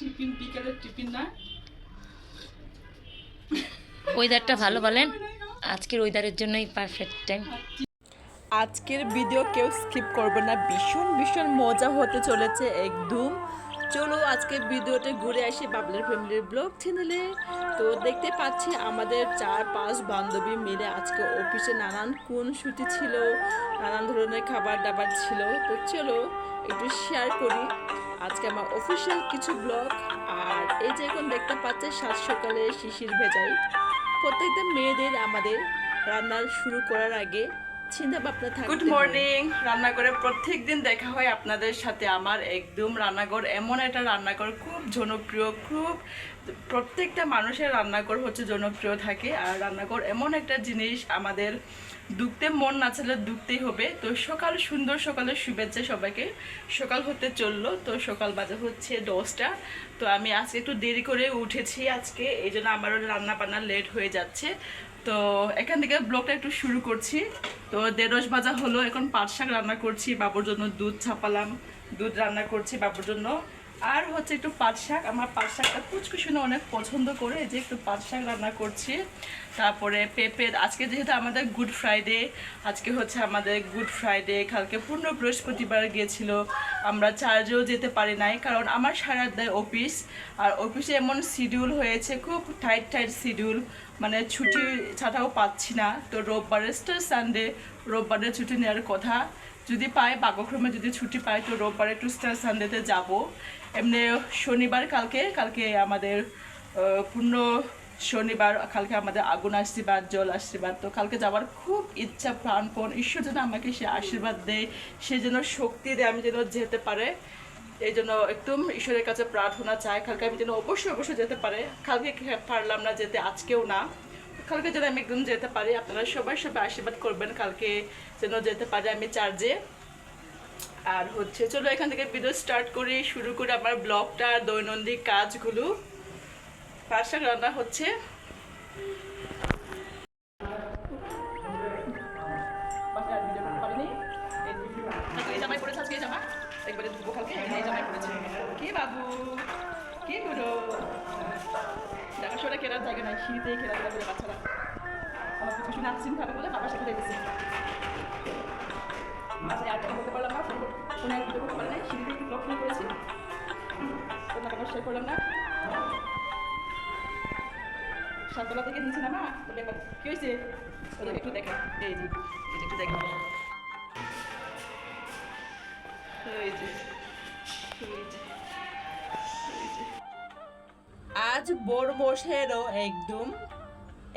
Tiffin বিকেলের tiffin না ওয়েদারটা ভালো বলেন। আজকের ওয়েদারের জন্যই পারফেক্ট টাইম আজকের ভিডিও কেউ স্কিপ করবে না। ভীষণ ভীষণ মজা হতে চলেছে একদম। চলো আজকে ভিডিওতে ঘুরে আসি বাবলার ফ্যামিলির ব্লগ চ্যানেলে তো দেখতে পাচ্ছি আমাদের চার পাঁচ বান্ধবী মিলে আজকে অফিসে নানান কোন ছুটি ছিল নানান ধরনের খাবার দাবার ছিল। তো চলো একটু শেয়ার করি। আজকে আমার অফিসিয়াল কিছু ব্লগ আর এই যে এখন দেখতে পাচ্ছে সাত সকালে শিশির ভেজাই। প্রত্যেকটা মেয়েদের আমাদের রান্নার শুরু করার আগে থাকে গুড মর্নিং রান্নাঘরে প্রত্যেক দিন দেখা হয় আপনাদের সাথে আমার একদম রান্নাঘর। এমন একটা রান্নাঘর খুব জনপ্রিয় খুব প্রত্যেকটা মানুষের রান্নাঘর হচ্ছে জনপ্রিয় থাকে। আর রান্নাঘর এমন একটা জিনিস আমাদের দুখতে মন না চাইলে দুখতেই হবে। তো সকাল সুন্দর সকালের শুভেচ্ছা সবাইকে। সকাল হতে চলল তো সকাল বাজে হচ্ছে দশটা। তো আমি আজকে একটু দেরি করে উঠেছি আজকে এই জন্য আমারও রান্না বান্না লেট হয়ে যাচ্ছে। তো এখান থেকে ব্লগটা একটু শুরু করছি। তো দেড়শ ভাজা হলো, এখন পাট শাক রান্না করছি, বাবুর জন্য দুধ ছাপালাম, দুধ রান্না করছি বাবুর জন্য। আর হচ্ছে একটু পাট শাক। আমার পাট শাকটা কুচকু শুনে অনেক পছন্দ করে যে একটু পাট শাক রান্না করছি। তারপরে পেঁপে আজকে যেহেতু আমাদের গুড ফ্রাইডে আজকে হচ্ছে আমাদের গুড ফ্রাইডে কালকে পূর্ণ বৃহস্পতিবার গিয়েছিল। আমরা চার্জেও যেতে পারি নাই, কারণ আমার সারা দেয় অফিস আর অফিসে এমন শিডিউল হয়েছে, খুব টাইট টাইট শিডিউল মানে ছুটি ছাটাও পাচ্ছি না। তো রোববারে স্টার সানডে রোববারের ছুটি নেওয়ার কথা। যদি পাই বাগক্রমে যদি ছুটি পাই তো রোববারে একটু স্টার সানডেতে যাব। এমনি শনিবার কালকে কালকে আমাদের পূর্ণ শনিবার, কালকে আমাদের আগুন আশীর্বাদ, জল আশীর্বাদ। তো কালকে যাওয়ার খুব ইচ্ছা প্রাণপণ ঈশ্বর যেন আমাকে সে আশীর্বাদ দেয়, সে যেন শক্তি দেয়, আমি যেন যেতে পারে। এই জন্য একদম ঈশ্বরের কাছে প্রার্থনা চাই, কালকে আমি যেন অবশ্যই অবশ্যই যেতে পারে। কালকে পারলাম না যেতে, আজকেও না। কালকে যেন আমি একদিন যেতে পারি, আপনারা সবাই সবাই আশীর্বাদ করবেন কালকে যেন যেতে পারি আমি চার্জে। আর হচ্ছে, চলো এখান থেকে ভিডিও স্টার্ট করি, শুরু করে আমার ব্লগটা, দৈনন্দিন কাজগুলো। পাশা রান্না হচ্ছে কেনার জায়গা নাই, সিঁড়িতেই খেলাধুলা করে বাচ্চারা। আমার পুচকু শুনে আইসক্রিম খাবে বলে বাবার সাথে গেছে। আচ্ছা আর কিছু বলতে পারলাম না আর ভিডিও করতে পারি নাই সিঁড়িতে একটু ব্লগ করেছি। তোমাকে শেয়ার করলাম না। সকালবেলা থেকে নিচে নামা তো দেখো কি হয়েছে? ওদের একটু দেখো এই যে একটু দেখো এই যে। আজ বড় মশাইয়েরও একদম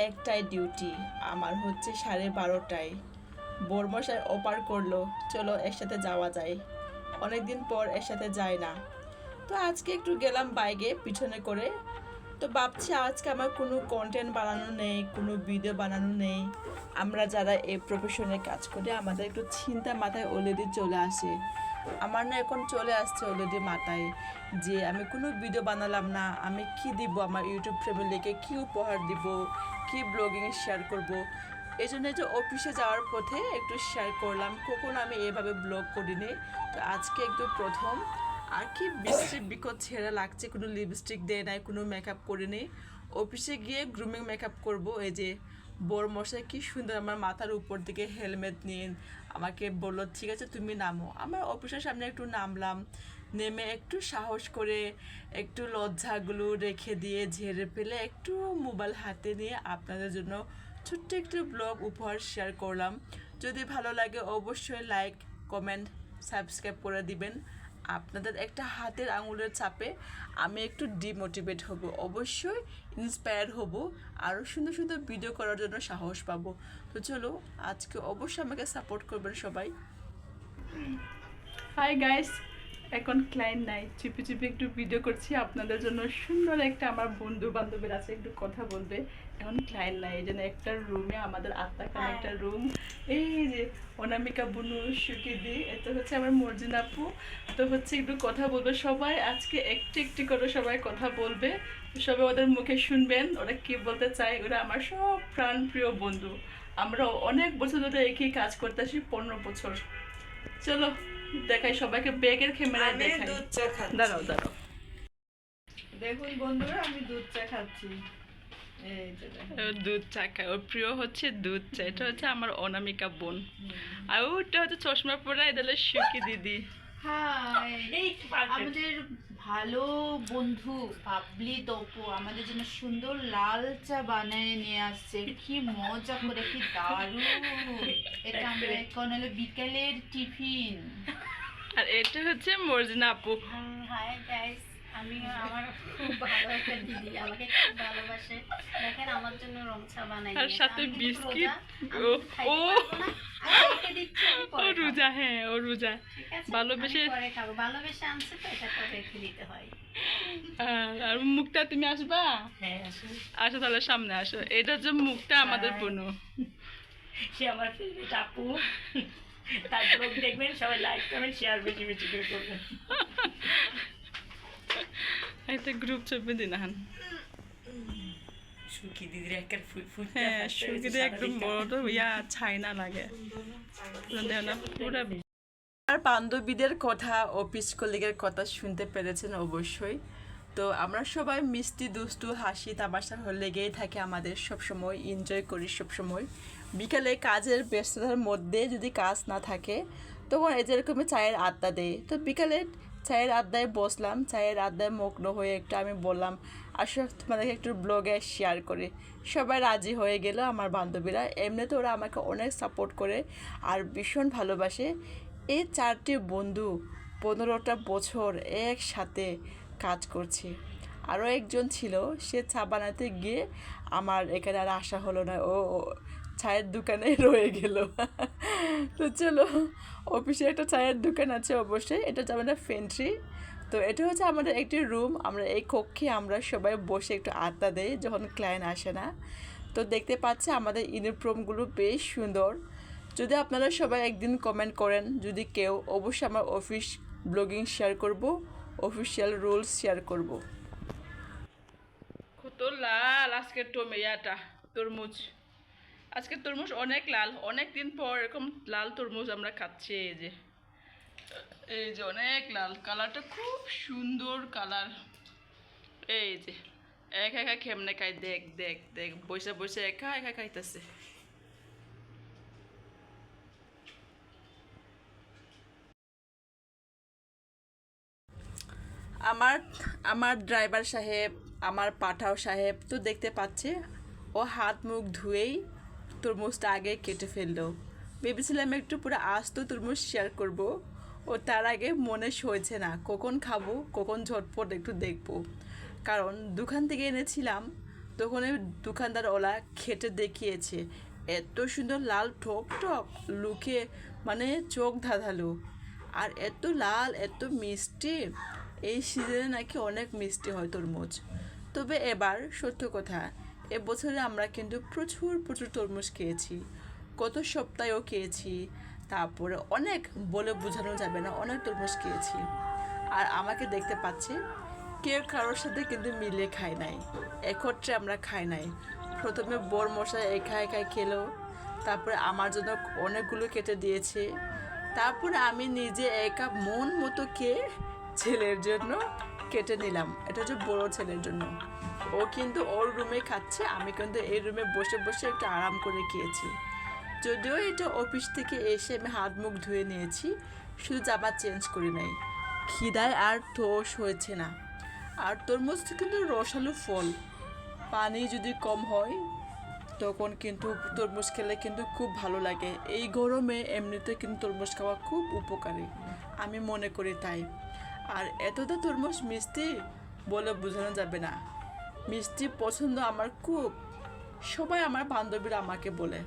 একটাই ডিউটি আমার হচ্ছে সাড়ে বারোটায়। বোর মশাই অপার করল, চলো একসাথে যাওয়া যায়। অনেকদিন পর একসাথে যায় না। তো আজকে একটু গেলাম বাইকে পিছনে করে। তো ভাবছি আজকে আমার কোনো কন্টেন্ট বানানো নেই, কোনো ভিডিও বানানো নেই। আমরা যারা এই প্রফেশনে কাজ করি, আমাদের একটু চিন্তা মাথায় অলরেডি চলে আসে। আমার না এখন চলে আসছে অলরেডি মাথায় যে আমি কোনো ভিডিও বানালাম না, আমি কি দিব আমার ইউটিউব ফ্যামিলিকে কি উপহার দিব, কি ব্লগিং শেয়ার করব। এই জন্য যে অফিসে যাওয়ার পথে একটু শেয়ার করলাম, কখন আমি এভাবে ব্লগ করিনি। তো আজকে একটু প্রথম। আর কি বৃষ্টি বিকট ছেঁড়া লাগছে, কোনো লিপস্টিক দেয় নাই, কোনো মেকআপ করিনি অফিসে গিয়ে গ্রুমিং মেকআপ করব, এই যে বড় মশাই কি সুন্দর আমার মাথার উপর দিকে হেলমেট নিয়ে আমাকে বলল, ঠিক আছে, তুমি নামো। আমার অফিসের সামনে একটু নামলাম। নেমে একটু সাহস করে একটু লজ্জাগুলো রেখে দিয়ে ঝেড়ে ফেলে একটু মোবাইল হাতে নিয়ে আপনাদের জন্য ছোট্ট একটু ব্লগ উপহার শেয়ার করলাম। যদি ভালো লাগে, অবশ্যই লাইক, কমেন্ট, সাবস্ক্রাইব করে দিবেন। আপনাদের একটা হাতের আঙুলের চাপে আমি একটু ডিমোটিভেট হব। অবশ্যই ইন্সপায়ার হব। আরও সুন্দর সুন্দর ভিডিও করার জন্য সাহস পাবো। তো চলো, আজকে অবশ্যই আমাকে সাপোর্ট করবেন সবাই। হাই গাইস এখন ক্লায়েন্ট নাই। চুপি চুপি একটু ভিডিও করছি। আপনাদের জন্য সুন্দর একটা আমার বন্ধু বান্ধবের আছে একটু কথা বলবে। এখন ক্লায়েন্ট নাই এই জন্য একটা রুমে আমাদের আত্মাখানে একটা রুম এই যে অনামিকা বুনু সুকিদি এত হচ্ছে আমার মর্জিনা আপু। তো হচ্ছে একটু কথা বলবে সবাই। আজকে একটি একটু করে সবাই কথা বলবে। সবাই ওদের মুখে শুনবেন ওরা কি বলতে চায় ওরা আমার সব প্রাণ প্রিয় বন্ধু। আমরা অনেক বছর ধরে একই কাজ করতে করতেছি পনেরো বছর। চলো। দেখাই সবাইকে ব্যাগের ক্যামেরায় দেখাই। দাঁড়াও দাঁড়াও। দেখুন বন্ধুরা আমি দুধ চা খাচ্ছি। দুধ চা খায়। ওর প্রিয় হচ্ছে দুধ চা। এটা হচ্ছে আমার অনামিকা বোন। আর ওটা হচ্ছে চশমা পরে এদের শিখি দিদি। হ্যাঁ আমাদের ভালো বন্ধু পাবলি তপু আমাদের জন্য সুন্দর লাল চা বানিয়ে নিয়ে আসছে। কি মজা করে কি দারুণ। এটা আমরা এখন হলো বিকেলের টিফিন। আর এটা হচ্ছে মর্জিনা আপু। হাই গাইস আমি আমার খুব ভালো একটা দিদি আমাকে খুব ভালোবাসে। দেখেন আমার জন্য রং চা বানাই আর সাথে বিস্কিট ও ও। রোজা হ্যাঁ ও রোজা। ভালোবেসে- ভালোবেসে আনছে তো এটা তো রেখে দিতে হয়। আর- মুখটা তুমি আসবা? হ্যাঁ আসো তাহলে সামনে আসো। এটা হচ্ছে মুখটা আমাদের বোনু সে আমার ফেভারিট আপু। তার ব্লগ দেখবেন সবাই লাইক কমেন্ট শেয়ার বেশি বেশি করে করবেন। একটা গ্রুপ ছবি দিনাহান সুখী দিদির একটা ফুট হ্যাঁ সুগিরে একদম বড় ইয়া ছাই লাগে। দেও আর বান্ধবীদের কথা অফিস কলিগের কথা শুনতে পেরেছেন অবশ্যই। তো আমরা সবাই মিষ্টি দুষ্টু হাসি তামাশা লেগেই থাকে আমাদের সব সময় এনজয় করি সব সময় বিকালে কাজের ব্যস্ততার মধ্যে যদি কাজ না থাকে তখন এই যেরকমই চায়ের আড্ডা দেয় তো বিকালে চায়ের আড্ডায় বসলাম, চায়ের আড্ডায় মগ্ন হয়ে একটু আমি বললাম, আসো তোমাদেরকে একটু ব্লগে শেয়ার করে। সবাই রাজি হয়ে গেল আমার বান্ধবীরা। এমনিতে ওরা আমাকে অনেক সাপোর্ট করে আর ভীষণ ভালোবাসে। এই চারটি বন্ধু পনেরোটা বছর একসাথে কাজ করছে। আরও একজন ছিল, সে চা বানাতে গিয়ে আমার এখানে আর আসা হলো না। ও চায়ের দোকানে রয়ে গেল। তো চলো অফিসে একটা চায়ের দোকান আছে অবশ্যই, এটা যাবে না ফেন্ট্রি তো এটা হচ্ছে আমাদের একটি রুম আমরা এই কক্ষে আমরা সবাই বসে একটু আড্ডা দেই যখন ক্লায়েন্ট আসে না। তো দেখতে পাচ্ছে আমাদের ইউনিফর্মগুলো বেশ সুন্দর। যদি আপনারা সবাই একদিন কমেন্ট করেন, যদি কেউ, অবশ্যই আমার অফিস ব্লগিং শেয়ার করব অফিসিয়াল রুলস শেয়ার করব। কত লাল আজকে টমেয়াটা, তরমুজ। আজকে তরমুজ অনেক লাল অনেক দিন পর এরকম লাল তরমুজ আমরা খাচ্ছি, এই যে। এই যে অনেক লাল, কালারটা খুব সুন্দর কালার। এই যে, একা একা কেমনে খাই, দেখ দেখ দেখ, বসে বসে একা একা খাইতেছে। আমার আমার ড্রাইভার সাহেব, আমার পাঠাও সাহেব তো দেখতে পাচ্ছে, ও হাত মুখ ধুয়েই তরমুজটা আগে কেটে ফেলল। ভেবেছিলাম একটু পুরো আস্ত তরমুজ শেয়ার করব। ও তার আগে মনে সইছে না, কখন খাব, কখন ঝটপট একটু দেখব। কারণ দোকান থেকে এনেছিলাম তখন দোকানদার ওলা খেটে দেখিয়েছে। এত সুন্দর লাল ঠক ঠক লুকে মানে চোখ ধাঁধালো। আর এত লাল, এত মিষ্টি, এই সিজনে নাকি অনেক মিষ্টি হয় তরমুজ। তবে এবার সত্য কথা এবছরে আমরা কিন্তু প্রচুর প্রচুর তরমুজ খেয়েছি। গত সপ্তাহেও খেয়েছি। তারপরে অনেক বলে বোঝানো যাবে না, অনেক তরমুজ খেয়েছি। আর আমাকে দেখতে পাচ্ছে, কেউ কারোর সাথে কিন্তু মিলে খায় নাই। একত্রে আমরা খাই নাই। প্রথমে বর মশাই একা একাই খেলো। তারপরে আমার জন্য অনেকগুলো কেটে দিয়েছে। তারপরে আমি নিজে একা মন মতো খেয়ে ছেলের জন্য কেটে নিলাম। এটা হচ্ছে বড় ছেলের জন্য। ও কিন্তু ওর রুমে খাচ্ছে, আমি কিন্তু এই রুমে বসে বসে একটু আরাম করে খেয়েছি। যদিও এটা অফিস থেকে এসে আমি হাত মুখ ধুয়ে নিয়েছি, শুধু জামা চেঞ্জ করি নাই। খিদায় আর ঠোস হয়েছে না। আর তরমুজটা কিন্তু রসালো ফল। পানি যদি কম হয়, তখন কিন্তু তরমুজ খেলে কিন্তু খুব ভালো লাগে। এই গরমে এমনিতে কিন্তু তরমুজ খাওয়া খুব উপকারী। আমি মনে করি তাই। আর এতটা তরমুজ মিষ্টি বলে বোঝানো যাবে না। মিষ্টি পছন্দ আমার খুব। সবাই আমার বান্ধবীরা আমাকে বলে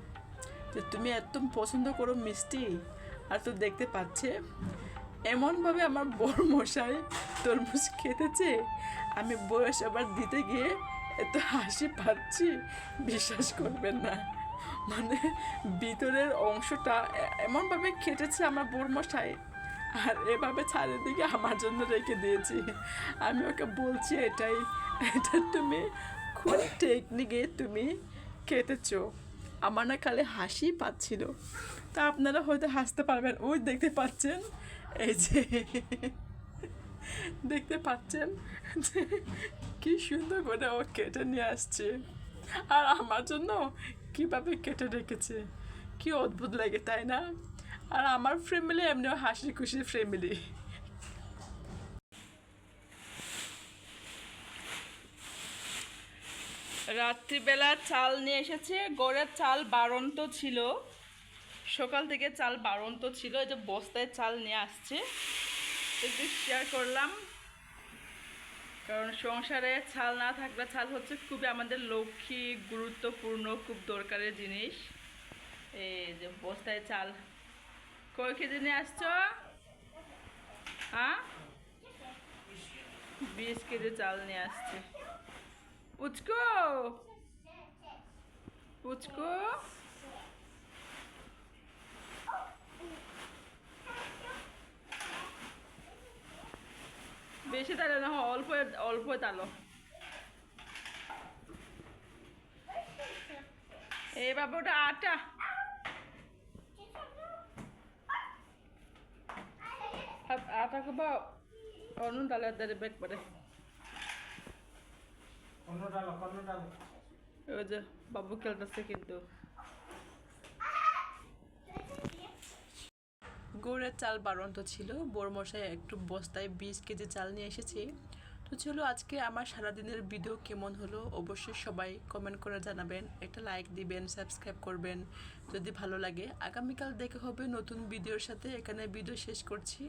যে, তুমি এত পছন্দ করো মিষ্টি। আর তো দেখতে পাচ্ছে, এমনভাবে আমার বড় মশাই তরমুজ খেতেছে। আমি বয়স আবার দিতে গিয়ে এত হাসি পাচ্ছি, বিশ্বাস করবেন না। মানে ভিতরের অংশটা এমনভাবে খেটেছে আমার বড় মশাই। আর এভাবে চারিদিকে আমার জন্য রেখে দিয়েছি। আমি ওকে বলছি, এটাই, এটা তুমি কোন টেকনিকে তুমি কেটেছো আমার না খালি হাসি পাচ্ছিল। তা আপনারা হয়তো হাসতে পারবেন। ওই দেখতে পাচ্ছেন, এই যে দেখতে পাচ্ছেন যে কি সুন্দর করে ও কেটে নিয়ে আসছে। আর আমার জন্য কীভাবে কেটে রেখেছে? কি অদ্ভুত লাগে, তাই না? আর আমার ফ্যামিলি এমনিও হাসি খুশি ফ্যামিলি রাত্রিবেলা চাল নিয়ে এসেছে গড়ের চাল বাড়ন্ত ছিল। সকাল থেকে চাল বাড়ন্ত ছিল, এই যে বস্তায় চাল নিয়ে আসছে। একটু শেয়ার করলাম, কারণ সংসারে চাল না থাকলে চাল হচ্ছে খুবই আমাদের লক্ষ্মী, গুরুত্বপূর্ণ, খুব দরকারের জিনিস। এই যে বস্তায় চাল কয় কেজি নিয়ে আসছো? হ্যাঁ? বিশ কেজি চাল নিয়ে আসছে। পুচকো পুচকো বেশি তালে না, অল্প অল্প তালো। এই বাবু, ওটা আটা। আ- আটা খাব অন্য তালে দাঁড়ে বেগ পরে ওই যে বাবু খেলতেছে কিন্তু। গুড়ের চাল বাড়ন্ত ছিল। বড়মশাই একটু বস্তায় বিশ কেজি চাল নিয়ে এসেছি। তো চলো আজকে আমার সারাদিনের ভিডিও কেমন হলো অবশ্যই সবাই কমেন্ট করে জানাবেন। একটা লাইক দিবেন সাবস্ক্রাইব করবেন যদি ভালো লাগে। আগামীকাল দেখা হবে নতুন ভিডিওর সাথে। এখানে ভিডিও শেষ করছি।